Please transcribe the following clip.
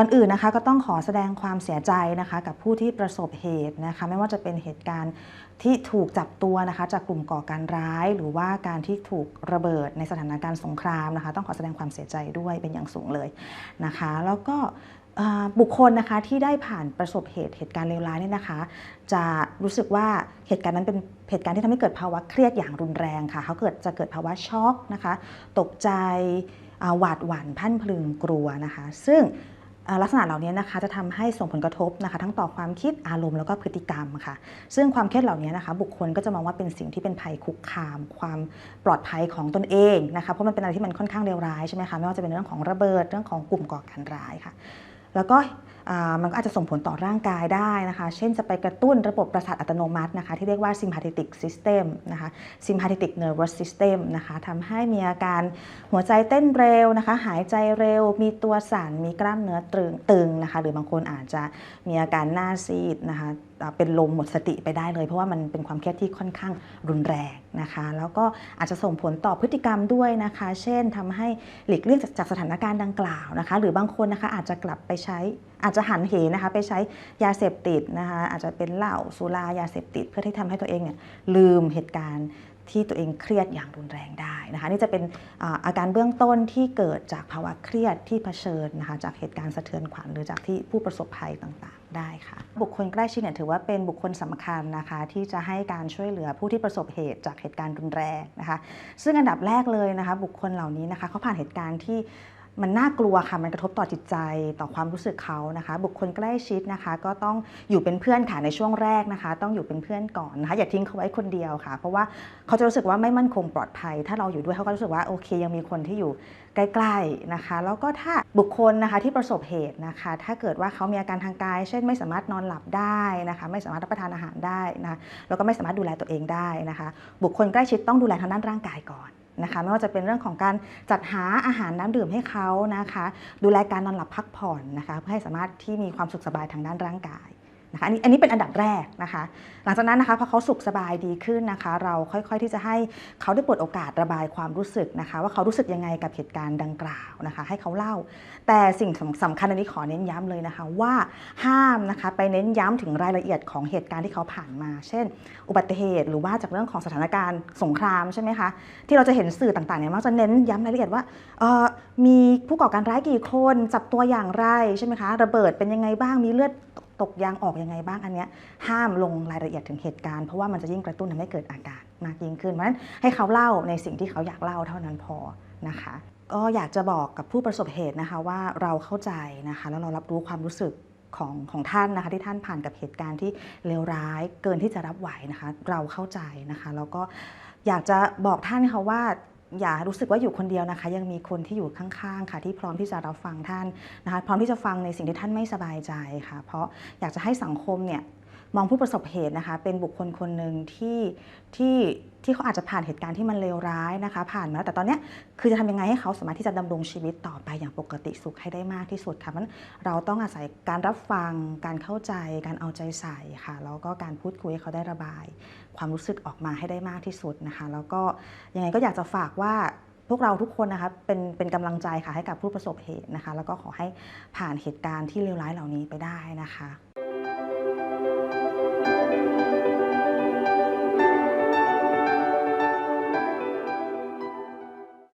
ก่อนอื่นนะคะก็ต้องขอแสดงความเสียใจนะคะกับผู้ที่ประสบเหตุนะคะไม่ว่าจะเป็นเหตุการณ์ที่ถูกจับตัวนะคะจากกลุ่มก่อการร้าย หรือว่าการที่ถูกระเบิดในสถานการณ์สงครามนะคะต้องขอแสดงความเสียใจด้วยเป็นอย่างสูงเลยนะคะ แล้วก็บุคคลนะคะที่ได้ผ่านประสบเหตุเหตุการณ์เลวร้ายเนี่ยนะคะ จะรู้สึกว่าเหตุการณ์นั้นเป็นเหตุการณ์ที่ทำให้เกิดภาวะเครียดอย่างรุนแรงค่ะเขาเกิดจะเกิดภาวะช็อกนะคะ ตกใจหวาดหวั่นพันพลึงกลัวนะคะ ซึ่ง ลักษณะเหล่านี้นะคะจะทำให้ส่งผลกระทบนะคะ ทั้งต่อความคิดอารมณ์แล้วก็พฤติกรรมค่ะ ซึ่งความเครียดเหล่านี้นะคะ บุคคลก็จะมองว่าเป็นสิ่งที่เป็นภัยคุกคาม ความปลอดภัยของตนเองนะคะเพราะมันเป็นอะไรที่มันค่อนข้างเลวร้ายใช่ไหมคะไม่ว่าจะเป็นเรื่องของระเบิดเรื่องของกลุ่มก่อการร้ายค่ะ แล้วก็มันก็อาจจะส่งผลต่อร่างกายได้นะคะ เช่นจะไปกระตุ้นระบบประสาทอัตโนมัตินะคะ ที่เรียกว่า sympathetic system นะคะ sympathetic nervous system นะคะทำให้มีอาการหัวใจเต้นเร็วนะคะ หายใจเร็ว มีตัวสั่น มีกล้ามเนื้อตึงตึงนะคะ หรือบางคนอาจจะมีอาการหน้าซีดนะคะ เป็นลมหมดสติไปได้เลย เพราะว่ามันเป็นความเครียดที่ค่อนข้างรุนแรงนะคะ แล้วก็อาจจะส่งผลต่อพฤติกรรมด้วยนะคะ เช่นทำให้หลีกเลี่ยงจากสถานการณ์ดังกล่าวนะคะ หรือบางคนนะคะอาจจะกลับไปใช้อาจจะหันเหนะคะไปใช้ยาเสพติดนะคะอาจจะเป็นเหล้าสุรายาเสพติด เพื่อที่ทำให้ตัวเองเนี่ยลืมเหตุการณ์ ที่ตัวเองเครียดอย่างรุนแรงได้นะคะนี่จะเป็นอาการเบื้องต้นที่เกิดจากภาวะเครียดที่เผชิญนะคะจากเหตุการณ์สะเทือนขวัญหรือจากที่ผู้ประสบภัยต่างๆ ได้ค่ะบุคคลใกล้ชิดเนี่ยถือว่าเป็นบุคคลสำคัญนะคะที่จะให้การช่วยเหลือผู้ที่ประสบเหตุจากเหตุการณ์รุนแรงนะคะซึ่งอันดับแรกเลยนะคะบุคคลเหล่านี้นะคะเขาผ่านเหตุการณ์ที่ มันน่ากลัวค่ะ มันกระทบต่อจิตใจต่อความรู้สึกเขานะคะ บุคคลใกล้ชิดนะคะ ก็ต้องอยู่เป็นเพื่อนค่ะในช่วงแรกนะคะ ต้องอยู่เป็นเพื่อนก่อนนะคะอย่าทิ้งเขาไว้คนเดียวค่ะ เพราะว่าเขาจะรู้สึกว่าไม่มั่นคงปลอดภัย ถ้าเราอยู่ด้วยเขาก็รู้สึกว่าโอเค ยังมีคนที่อยู่ใกล้ๆนะคะ แล้วก็ถ้าบุคคลนะคะที่ประสบเหตุนะคะ ถ้าเกิดว่าเขามีอาการทางกาย เช่นไม่สามารถนอนหลับได้นะคะ ไม่สามารถรับประทานอาหารได้นะคะแล้วก็ไม่สามารถดูแลตัวเองได้นะคะ บุคคลใกล้ชิดต้องดูแลทางด้านร่างกายก่อน นะคะไม่ว่าจะเป็นเรื่องของการจัดหาอาหารน้ำดื่มให้เขานะคะ ดูแลการนอนหลับพักผ่อนนะคะ เพื่อให้สามารถที่มีความสุขสบายทางด้านร่างกาย นะคะอันนี้อันนี้เป็นอันดับแรกนะคะ หลังจากนั้นนะคะพอเขาสุขสบายดีขึ้นนะคะ เราค่อยๆที่จะให้เขาได้เปิดโอกาสระบายความรู้สึกนะคะ ว่าเขารู้สึกยังไงกับเหตุการณ์ดังกล่าวนะคะ ให้เขาเล่า แต่สิ่งสำคัญอันนี้ขอเน้นย้ำเลยนะคะว่าห้ามนะคะไปเน้นย้ำถึงรายละเอียดของเหตุการณ์ที่เขาผ่านมา เช่น อุบัติเหตุหรือว่าจากเรื่องของสถานการณ์สงครามใช่ไหมคะที่เราจะเห็นสื่อต่างๆเนี่ยมักจะเน้นย้ำรายละเอียดว่าออมีผู้ก่อการร้ายกี่คนจับตัวอย่างไรใช่ไหมคะระเบิดเป็นยังไงบ้างมีเลือด ตกยางออกยังไงบ้างอันเนี้ยห้ามลงรายละเอียดถึงเหตุการณ์เพราะว่ามันจะยิ่งกระตุ้นทำให้เกิดอาการมากยิ่งขึ้นเพราะฉะนั้นให้เขาเล่าในสิ่งที่เขาอยากเล่าเท่านั้นพอนะคะก็อยากจะบอกกับผู้ประสบเหตุนะคะว่าเราเข้าใจนะคะแล้วเรารับรู้ความรู้สึกของของท่านนะคะที่ท่านผ่านกับเหตุการณ์ที่เลวร้ายเกินที่จะรับไหวนะคะ เราเข้าใจนะคะ แล้วก็อยากจะบอกท่านค่ะว่า อย่ารู้สึกว่าอยู่คนเดียวนะคะ ยังมีคนที่อยู่ข้างๆ ค่ะ ที่พร้อมที่จะรับฟังท่านนะคะ พร้อมที่จะฟังในสิ่งที่ท่านไม่สบายใจค่ะ เพราะอยากจะให้สังคมเนี่ย มองผู้ประสบเหตุนะคะ เป็นบุคคลคนหนึ่งที่ที่ที่เขาอาจจะผ่านเหตุการณ์ที่มันเลวร้ายนะคะ ผ่านมาแล้วแต่ตอนนี้คือจะทำยังไงให้เขาสามารถที่จะดำรงชีวิตต่อไปอย่างปกติสุขให้ได้มากที่สุดค่ะเพราะฉะนั้นเราต้องอาศัยการรับฟัง การเข้าใจ การเอาใจใส่ค่ะแล้วก็การพูดคุยให้เขาได้ระบาย ความรู้สึกออกมาให้ได้มากที่สุดนะคะ แล้วก็ยังไงก็อยากจะฝากว่าพวกเราทุกคนนะคะเป็นเป็นกำลังใจค่ะให้กับผู้ประสบเหตุนะคะ แล้วก็ขอให้ผ่านเหตุการณ์ที่เลวร้ายเหล่านี้ไปได้นะคะ